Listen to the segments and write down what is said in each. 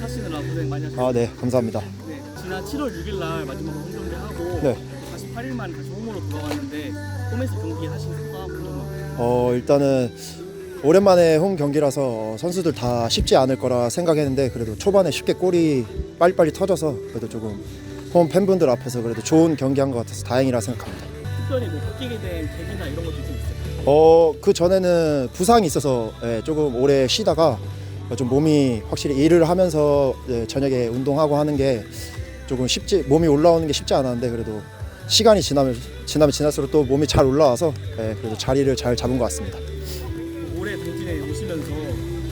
하시느라 고생 많이 하셨습니다. 아, 네, 감사합니다. 네, 지난 7월 6일 날 마지막으로 홈경기 하고 네. 48일만 다시 홈으로 돌아왔는데 홈에서 경기 하신 소감 한 번만. 어, 일단은 오랜만에 홈 경기라서 어, 선수들 다 쉽지 않을 거라 생각했는데 그래도 초반에 쉽게 골이 빨리빨리 터져서 그래도 조금 홈 팬분들 앞에서 그래도 좋은 경기한 것 같아서 다행이라 생각합니다. 특별히 뭐 바뀌게 된 계기나 이런 것도 좀 있어요. 어, 그 전에는 부상이 있어서 예, 조금 오래 쉬다가 좀 몸이 확실히 일을 하면서 예, 저녁에 운동하고 하는 게 조금 쉽지 몸이 올라오는 게 쉽지 않았는데 그래도 시간이 지나면 지나면 지날수록 또 몸이 잘 올라와서 예, 그래도 자리를 잘 잡은 것 같습니다. 올해 당진에 오시면서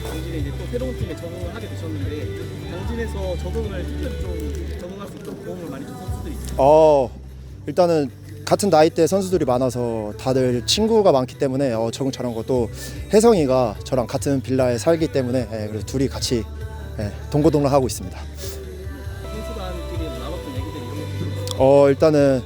당진에 이제 또 새로운 팀에 적응을 하게 되셨는데 당진에서 적응을 특별히 좀 적응할 수 있도록 도움을 많이 준 선수들이 있어요. 어 일단은 같은 나이대 선수들이 많아서 다들 친구가 많기 때문에 어, 적응 잘한 것도 혜성이가 저랑 같은 빌라에 살기 때문에 예, 그래서 둘이 같이 예, 동고동락하고 있습니다. 선수단끼리 뭐 나눴던 얘기들 이런 있어요. 어 일단은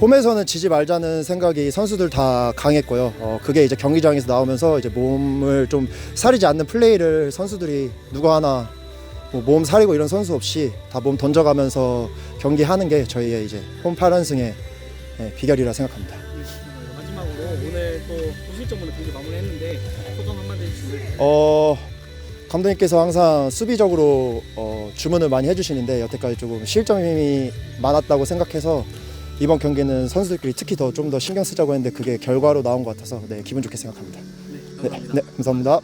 홈에서는 지지 말자는 생각이 선수들 다 강했고요. 어 그게 이제 경기장에서 나오면서 이제 몸을 좀 사리지 않는 플레이를 선수들이 누구 하나 뭐 몸 사리고 이런 선수 없이 다 몸 던져가면서 경기하는 게 저희의 이제 홈 8연승의 예, 비결이라 생각합니다. 마지막으로 오늘 또 무실점으로 경기 마무리했는데 소감 한마디 해주시면 어 감독님께서 항상 수비적으로 어, 주문을 많이 해주시는데 여태까지 조금 실점이 많았다고 생각해서 이번 경기는 선수들끼리 특히 더 좀 더 신경 쓰자고 했는데 그게 결과로 나온 것 같아서 네 기분 좋게 생각합니다. 네, 네. 네 감사합니다.